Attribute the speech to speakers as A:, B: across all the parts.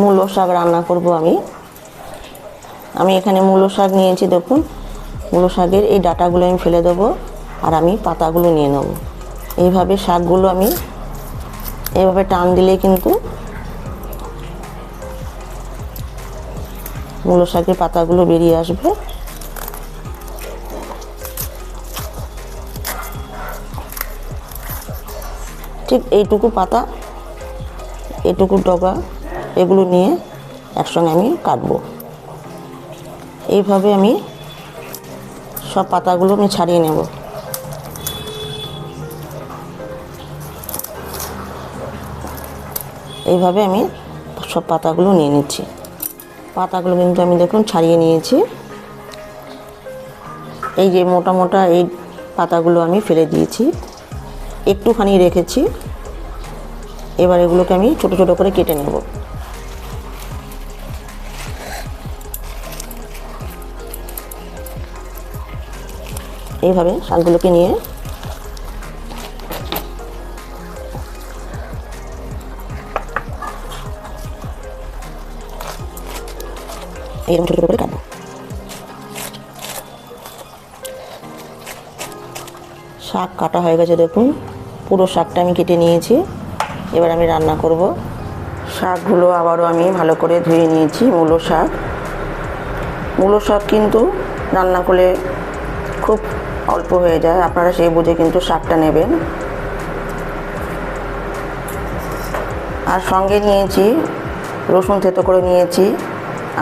A: মূলো শাক রান্না করব আমি। আমি এখানে মূলো শাক নিয়েছি, দেখুন। মূলো শাকের এই ডাটাগুলো আমি ফেলে দেবো আর আমি পাতাগুলো নিয়ে নেব। এইভাবে শাকগুলো আমি এইভাবে টান দিলে কিন্তু মূলো শাকের পাতাগুলো বেরিয়ে আসবে। ঠিক এইটুকু পাতা, এইটুকু ডগা এগুলো নিয়ে একসঙ্গে আমি কাটবো। এইভাবে আমি সব পাতাগুলো আমি ছাড়িয়ে নেব। এইভাবে আমি সব পাতাগুলো নিয়ে নিচ্ছি। পাতাগুলো কিন্তু আমি দেখুন ছাড়িয়ে নিয়েছি। এই যে মোটা মোটা এই পাতাগুলো আমি ফেলে দিয়েছি। একটুখানি রেখেছি। এবার এগুলোকে আমি ছোট ছোট করে কেটে নেব। এইভাবে শাকগুলোকে নিয়ে এইরকম ছোট ছোট করে কাটবো। শাক কাটা হয়ে গেছে দেখুন। পুরো শাকটা আমি কেটে নিয়েছি। এবার আমি রান্না করব। শাকগুলো আবারও আমি ভালো করে ধুয়ে নিয়েছি, মূলো শাক। মূলো শাক কিন্তু রান্না করলে খুব অল্প হয়ে যায়। আপনারা সেই বুঝে কিন্তু শাকটা নেবেন। আর সঙ্গে নিয়েছি রসুন থেতো করে নিয়েছি,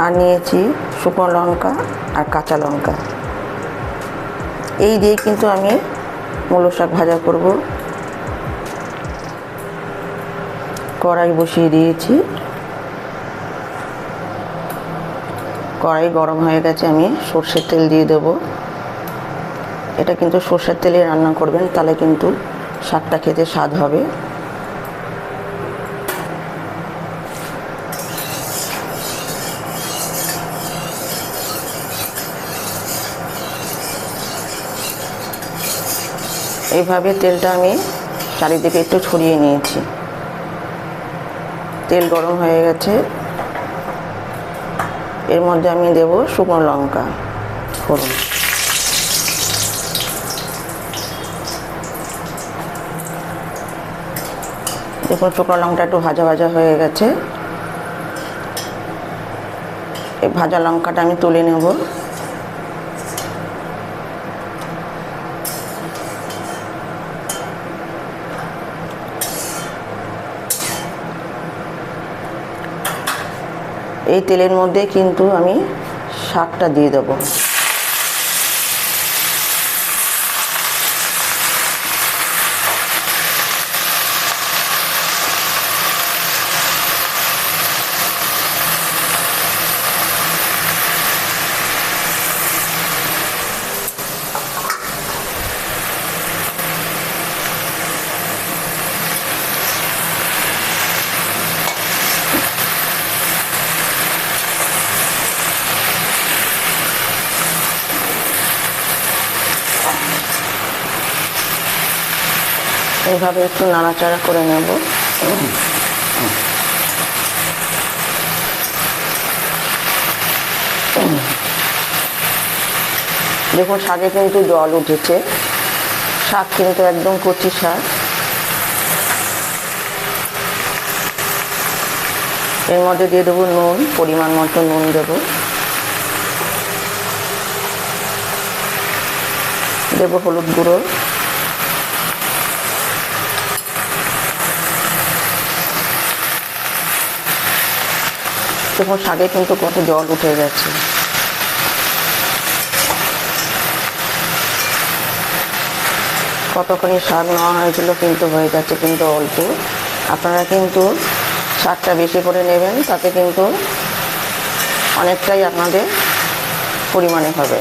A: আর নিয়েছি শুকনো লঙ্কা আর কাঁচা লঙ্কা। এই দিয়ে কিন্তু আমি মূলো শাক ভাজা করব। কড়াই বসিয়ে দিয়েছি। কড়াই গরম হয়ে গেছে, আমি সর্ষের তেল দিয়ে দেব। এটা কিন্তু সর্ষের তেলে রান্না করবেন, তাহলে কিন্তু শাকটা খেতে স্বাদ হবে। এইভাবে তেলটা আমি চারিদিকে একটু ছড়িয়ে নিয়েছি। তেল গরম হয়ে গেছে। এর মধ্যে আমি দেব শুকনো লঙ্কা। ফোড়ন দেখুন শুকনো লঙ্কা একটু ভাজা ভাজা হয়ে গেছে। এই ভাজা লঙ্কাটা আমি তুলে নেব। এই তেলের মধ্যে কিন্তু আমি শাকটা দিয়ে দেবো। এইভাবে একটু নাড়াচাড়া করে নেব। দেখুন, শাকে কিন্তু জল উঠেছে। শাক কিন্তু একদম কচি শাক। এর মধ্যে দিয়ে দেবো নুন, পরিমাণ মতো নুন দেবো। দেবো হলুদ গুঁড়ো। দেখুন শাকে কিন্তু কত জল উঠে গেছে। কতখানি শাক নেওয়া হয়েছিল কিন্তু হয়ে যাচ্ছে কিন্তু অল্প। আপনারা কিন্তু শাকটা বেশি করে নেবেন, তাতে কিন্তু অনেকটাই আপনাদের পরিমাণে হবে।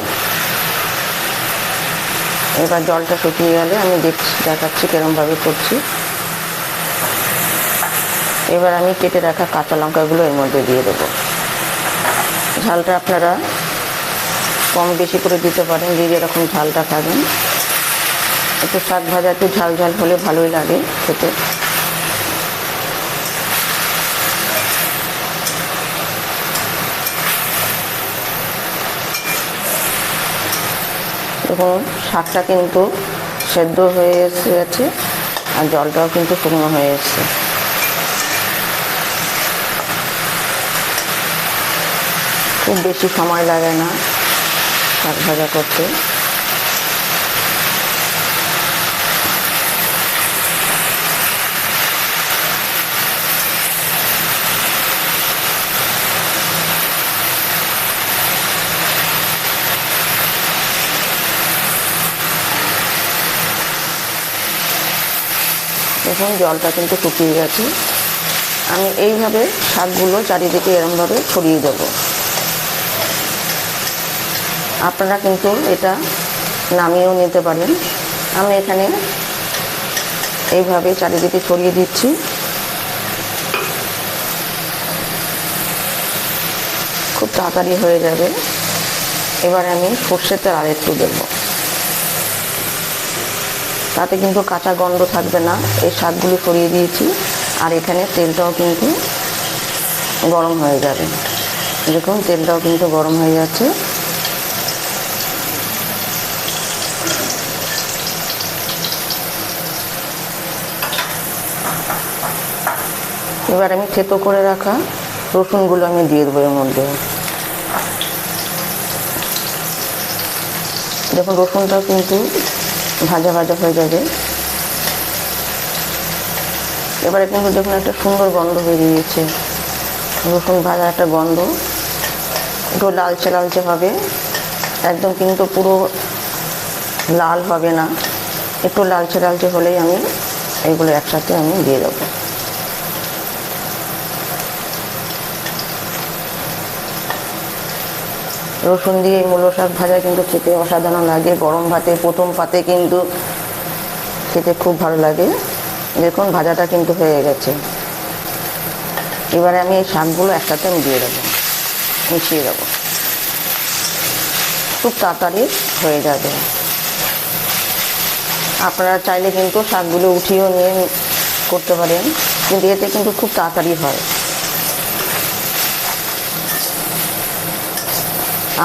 A: এবার জলটা শুকিয়ে গেলে আমি দেখছি, দেখাচ্ছি কিরমভাবে করছি। এবার আমি কেটে রাখা কাঁচা লঙ্কাগুলো এর মধ্যে দিয়ে দেবো। ঝালটা আপনারা কম বেশি করে দিতে পারেন, যে যেরকম ঝালটা খাবেন। একটু শাক ভাজা, একটু ঝাল ঝাল হলে ভালোই লাগে খেতে। এবং শাকটা কিন্তু সেদ্ধ হয়ে এসে গেছে আর জলটাও কিন্তু শুকনো হয়ে এসছে। খুব বেশি সময় লাগে না শাক ভাজা করতে। দেখুন, জলটা কিন্তু শুকিয়ে গেছে। আমি এইভাবে শাকগুলো চারিদিকে এরমভাবে ছড়িয়ে দেব। আপনারা কিন্তু এটা নামিয়েও নিতে পারেন। আমি এখানে এইভাবে চারিদিকে ছড়িয়ে দিচ্ছি। খুব তাড়াতাড়ি হয়ে যাবে। এবার আমি সর্ষের তেল আর একটু দেবো। তাতে কিন্তু কাঁচা গন্ধ থাকবে না। এই শাকগুলো সরিয়ে দিয়েছি। আর এখানে তেলটাও কিন্তু গরম হয়ে যাবে। দেখুন, তেলটাও কিন্তু গরম হয়ে যাচ্ছে। এবার আমি থেতো করে রাখা রসুনগুলো আমি দিয়ে দেবো এর মধ্যে। দেখুন রসুনটাও কিন্তু ভাজা ভাজা হয়ে যাবে। এবারে কিন্তু দেখুন একটা সুন্দর গন্ধ বেরিয়েছে। রসুন ভাজা একটা গন্ধ। একটু লালচে লালচে হবে একদম কিন্তু পুরো লাল হবে না। একটু লালচে লালচে হলেই আমি এগুলো একসাথে আমি দিয়ে দেবো। রসুন দিয়ে মূলো শাক ভাজা কিন্তু খেতে অসাধারণ লাগে। গরম ভাতে, প্রথম পাতে কিন্তু খেতে খুব ভালো লাগে। দেখুন, ভাজাটা কিন্তু হয়ে গেছে। এবারে আমি এই শাকগুলো একসাথে আমি দিয়ে দেবো, মিশিয়ে দেবো। খুব তাড়াতাড়ি হয়ে যাবে। আপনারা চাইলে কিন্তু শাকগুলো উঠিয়েও নিয়ে করতে পারেন, কিন্তু এতে কিন্তু খুব তাড়াতাড়ি হয়।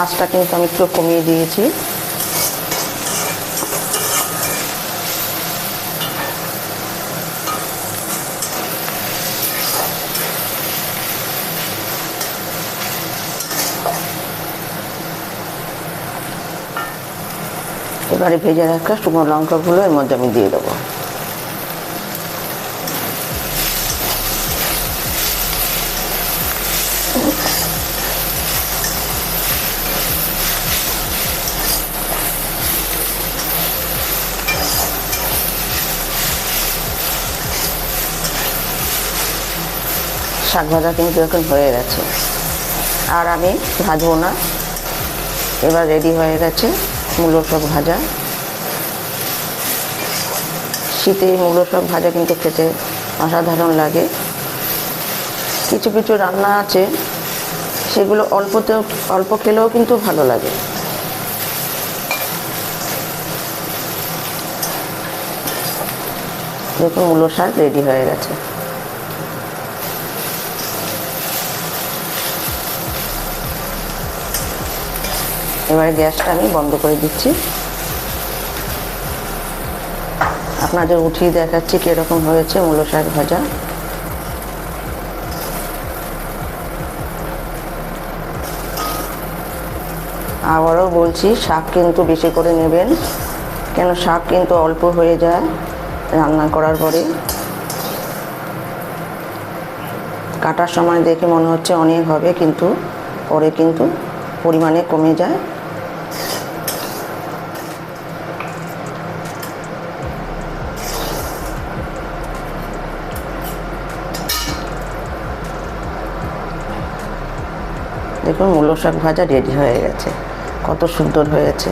A: আঁচটা কিন্তু আমি একটু কমিয়ে দিয়েছি। এবারে ভেজে রাখা শুকনো লঙ্কাগুলো এর মধ্যে আমি দিয়ে দেবো। শাক ভাজা কিন্তু এখন হয়ে গেছে। আর আমি ভাজবো না। এবার রেডি হয়ে গেছে মূলো শাক ভাজা। শীতে মূলো শাক ভাজা কিন্তু খেতে অসাধারণ লাগে। কিছু কিছু রান্না আছে, সেগুলো অল্পতেও, অল্প খেলেও কিন্তু ভালো লাগে। দেখুন মূলো শাক রেডি হয়ে গেছে। এবারে গ্যাসটা আমি বন্ধ করে দিচ্ছি। আপনাদের উঠিয়ে দেখাচ্ছি কীরকম হয়েছে মূলো শাক ভাজা। আবারও বলছি, শাক কিন্তু বেশি করে নেবেন। কেন শাক কিন্তু অল্প হয়ে যায় রান্না করার পরে। কাটার সময় দেখে মনে হচ্ছে অনেক হবে, কিন্তু পরে কিন্তু পরিমাণে কমে যায়। দেখুন মূলো শাক ভাজা রেডি হয়ে গেছে। কত সুন্দর হয়েছে।